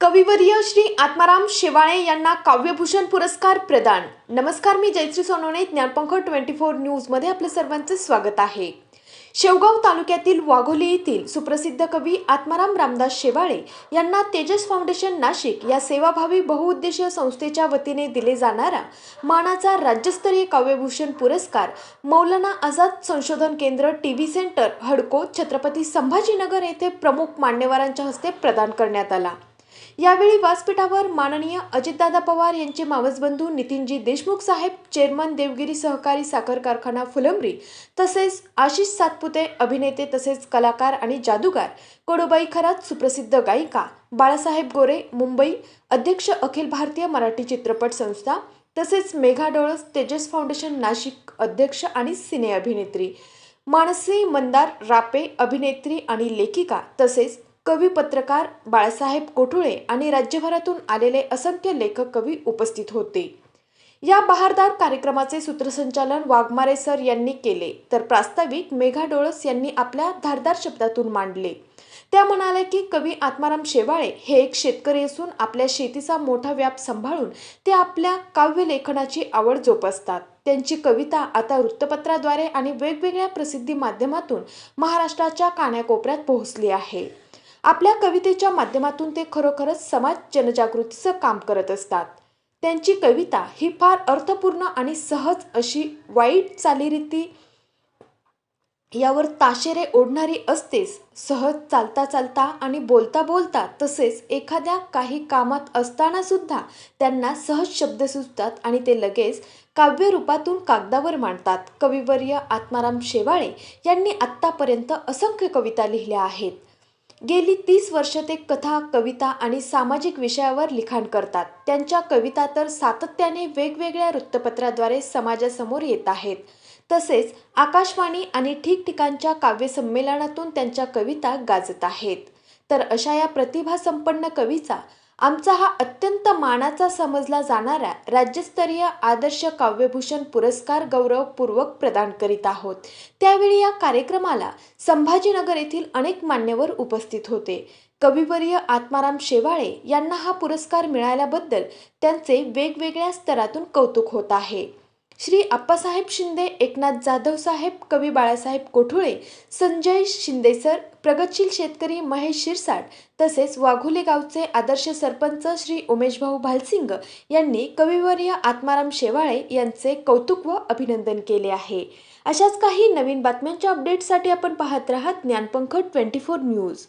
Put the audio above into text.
कविवर्य श्री आत्माराम शेवाळे यांना काव्यभूषण पुरस्कार प्रदान. नमस्कार मी जयश्री सोनवणे. ज्ञानपंख ट्वेंटी फोर न्यूजमध्ये आपलं सर्वांचं स्वागत आहे. शेवगाव तालुक्यातील वाघोली येथील सुप्रसिद्ध कवी आत्माराम रामदास शेवाळे यांना तेजस फाउंडेशन नाशिक या सेवाभावी बहुउद्देशीय संस्थेच्या वतीने दिले जाणारा मानाचा राज्यस्तरीय काव्यभूषण पुरस्कार मौलाना आझाद संशोधन केंद्र T V centre Hudco Chhatrapati Sambhajinagar येथे प्रमुख मान्यवरांच्या हस्ते प्रदान करण्यात आला. यावेळी व्यासपीठावर माननीय अजितदादा पवार यांचे मावसबंधू नितीनजी देशमुख साहेब चेअरमन देवगिरी सहकारी साखर कारखाना फुलंब्री तसेच आशिष सातपुते अभिनेते तसेच कलाकार आणि जादूगार कोडोबाई खरात सुप्रसिद्ध गायिका बाळासाहेब गोरे मुंबई अध्यक्ष अखिल भारतीय मराठी चित्रपट संस्था तसेच मेघा डोळस तेजस फाउंडेशन नाशिक अध्यक्ष आणि सिने अभिनेत्री मानसी मंदार रापे अभिनेत्री आणि लेखिका तसेच कवी पत्रकार बाळासाहेब कोठुळे आणि राज्यभरातून आलेले असंख्य लेखक कवी उपस्थित होते. या बहारदार कार्यक्रमाचे सूत्रसंचालन वाघमारे सर यांनी केले तर प्रास्ताविक मेघा डोळस यांनी आपल्या धारदार शब्दातून मांडले. त्या म्हणाल्या की कवी आत्माराम शेवाळे हे एक शेतकरी असून आपल्या शेतीचा मोठा व्याप सांभाळून ते आपल्या काव्य लेखनाची आवड जोपासतात. त्यांची कविता आता वृत्तपत्राद्वारे आणि वेगवेगळ्या प्रसिद्धी माध्यमातून महाराष्ट्राच्या कानाकोपऱ्यात पोहोचली आहे. आपल्या कवितेच्या माध्यमातून ते खरोखरच समाज जनजागृतीचं काम करत असतात. त्यांची कविता ही फार अर्थपूर्ण आणि सहज अशी वाईट चालीरीती यावर ताशेरे ओढणारी असतेच. सहज चालता चालता आणि बोलता बोलता तसेच एखाद्या काही कामात असताना सुद्धा त्यांना सहज शब्द सुचतात आणि ते लगेच काव्यरूपातून कागदावर मांडतात. कविवर्य आत्माराम शेवाळे यांनी आत्तापर्यंत असंख्य कविता लिहिल्या आहेत. गेली तीस वर्ष ते कथा कविता आणि सामाजिक विषयावर लिखाण करतात. त्यांच्या कविता तर सातत्याने वेगवेगळ्या वृत्तपत्राद्वारे समाजासमोर येत आहेत. तसेच आकाशवाणी आणि ठिकठिकाणच्या काव्यसंमेलनातून त्यांच्या कविता गाजत आहेत. तर अशा या प्रतिभासंपन्न कवीचा आमचा हा अत्यंत मानाचा समजला जाणारा राज्यस्तरीय आदर्श काव्यभूषण पुरस्कार गौरवपूर्वक प्रदान करीत आहोत. त्यावेळी या कार्यक्रमाला संभाजीनगर येथील अनेक मान्यवर उपस्थित होते. कविवर्य आत्माराम शेवाळे यांना हा पुरस्कार मिळाल्याबद्दल त्यांचे वेगवेगळ्या स्तरातून कौतुक होत आहे. श्री आप्पासाहेब शिंदे एकनाथ जाधव साहेब कवी बाळासाहेब कोठुळे संजय शिंदे सर प्रगतशील शेतकरी महेश शिरसाट तसेच वाघोली गावचे आदर्श सरपंच श्री उमेशभाऊ भालसिंग यांनी कविवर्य आत्माराम शेवाळे यांचे कौतुक व अभिनंदन केले आहे. अशाच काही नवीन बातम्यांच्या अपडेटसाठी आपण पाहत राहा ज्ञानपंख ट्वेंटी फोर न्यूज